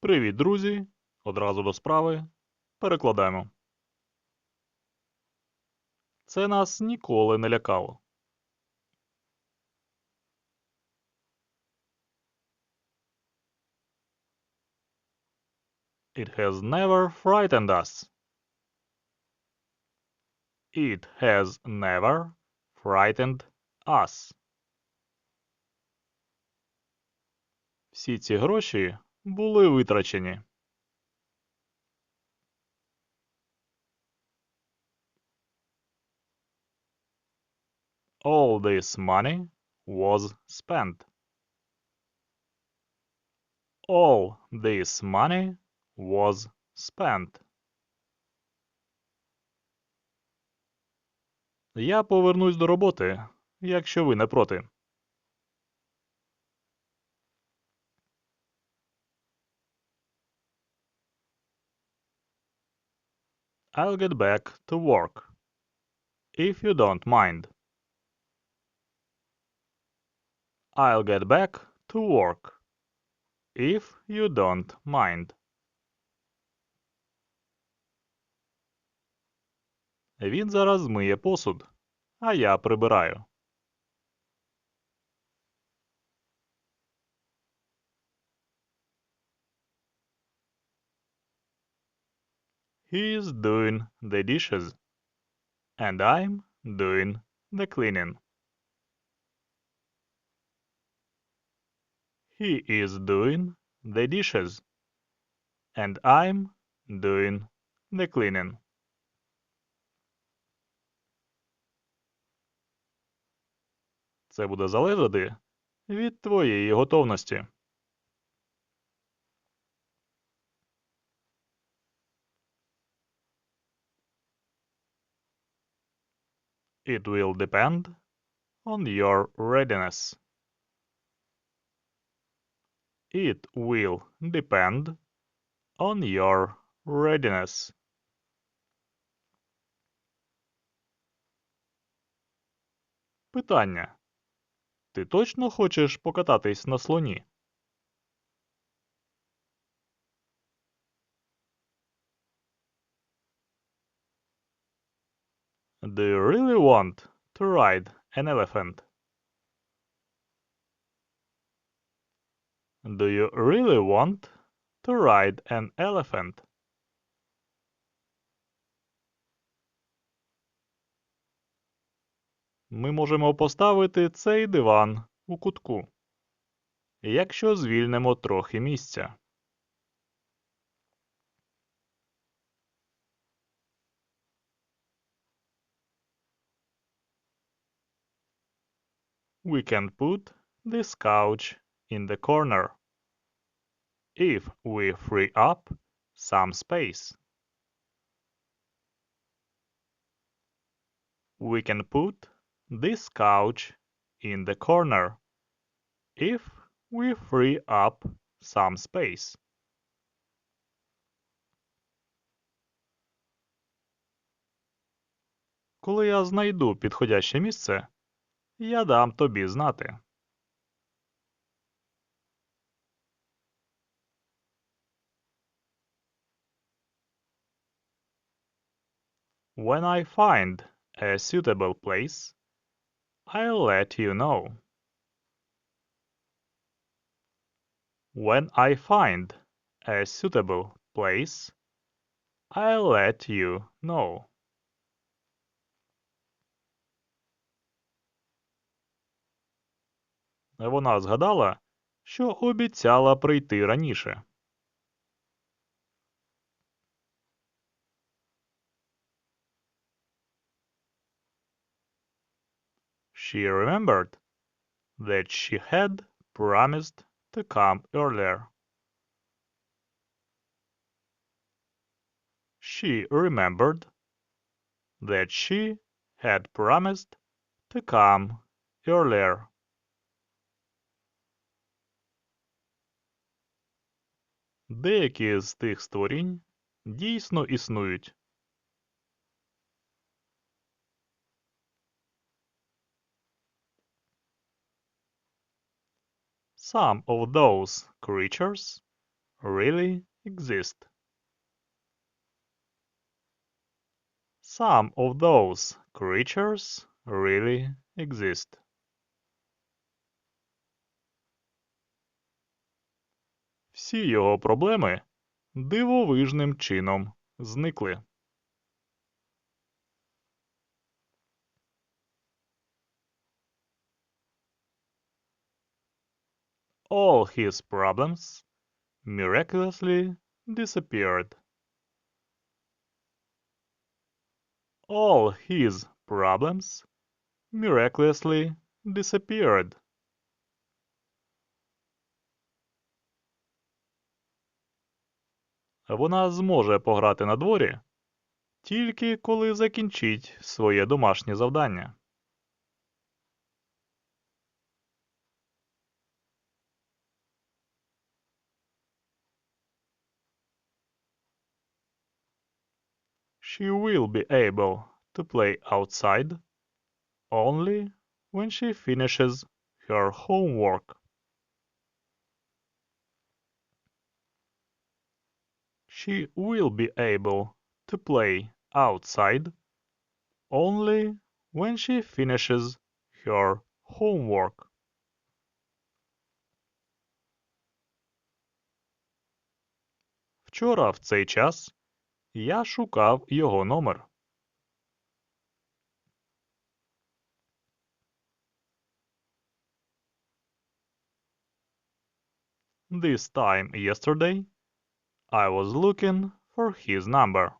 Привіт, друзі! Одразу до справи. Перекладаємо. Це нас ніколи не лякало. It has never frightened us. It has never frightened us. Всі ці гроші були витрачені. All this money was spent. All this money was spent. Я повернусь до роботи, якщо ви не проти. I'll get back to work. If you don't mind. I'll get back to work. If you don't mind. Він зараз змиє посуд, а я прибираю. He's doing the dishes. And I'm doing the cleaning. He is doing the dishes. And I'm doing the cleaning. Це буде залежати від твоєї готовності. It will depend on your readiness. It will depend on your readiness. Питання. Ти точно хочеш покататись на слоні? Do you really want to ride an elephant? Do you really want to ride an elephant? Ми можемо поставити цей диван у кутку, якщо звільнимо трохи місця. We can put this couch in the corner if we free up some space. We can put this couch in the corner if we free up some space. Коли я знайду підходяще місце, я дам тобі знати. When I find a suitable place, I'll let you know. When I find a suitable place, I'll let you know. Вона згадала, що обіцяла прийти раніше. She remembered that she had promised to come earlier. She remembered that she had promised to come earlier. Деякі з тих створінь дійсно існують. Some of those creatures really exist. Some of those creatures really exist. Всі його проблеми дивовижним чином зникли. All his problems miraculously disappeared. All his problems miraculously disappeared. Вона зможе пограти на дворі тільки коли закінчить своє домашнє завдання. She will be able to play outside only when she finishes her homework. She will be able to play outside only when she finishes her homework. Вчора в цей час я шукав його номер. This time yesterday I was looking for his number.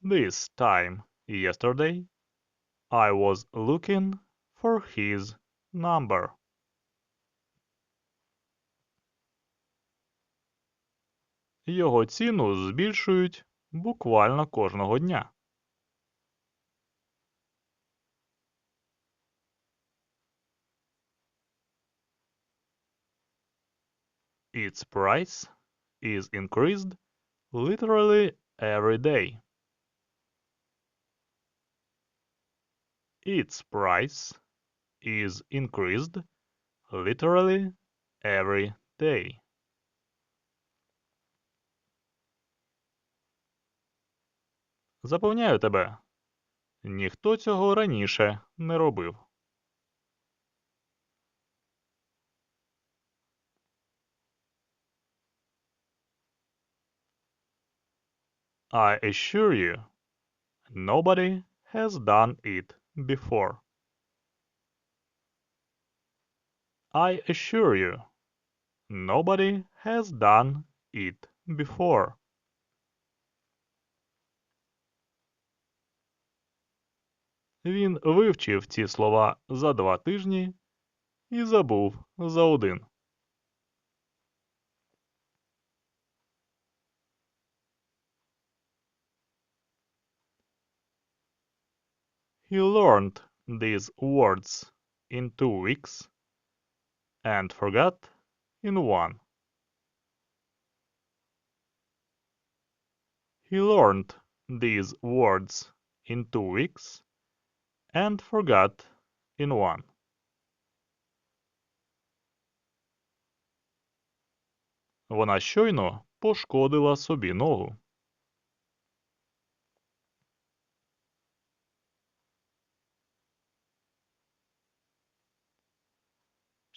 This time yesterday I was looking for his number. Його ціну збільшують буквально кожного дня. Its price is increased literally every day. Its price is increased literally every day. Запевняю тебе, ніхто цього раніше не робив. I assure you, nobody has done it before. I assure you, nobody has done it before. Він вивчив ці слова за два тижні і забув за один. He learned these words in two weeks and forgot in one. He learned these words in two weeks and forgot in one. Вона щойно пошкодила собі ногу.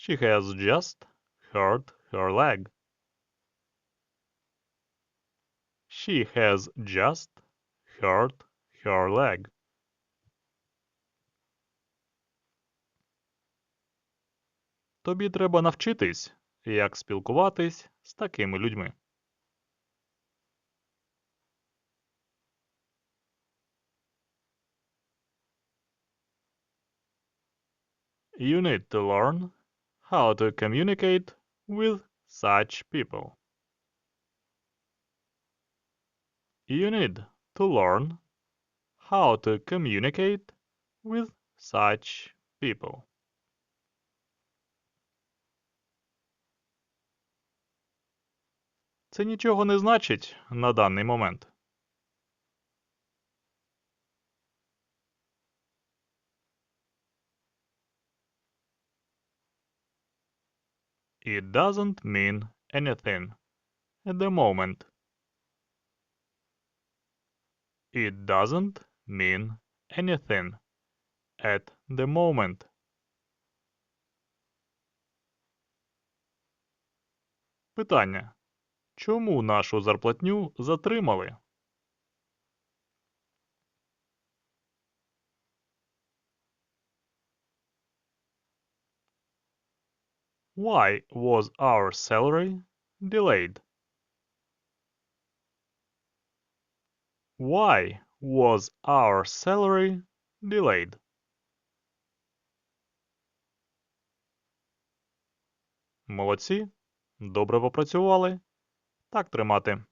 She has just hurt her leg. She has just hurt her leg. Тобі треба навчитись, як спілкуватись з такими людьми. You need to learn how to communicate with such people. You need to learn how to communicate with such people. Це нічого не значить на даний момент. It doesn't mean anything at the moment. It doesn't mean anything at the moment. Питання. Чому нашу зарплатню затримали? Why was our salary delayed? Why was our salary delayed? Молодці. Добре попрацювали. Так тримати.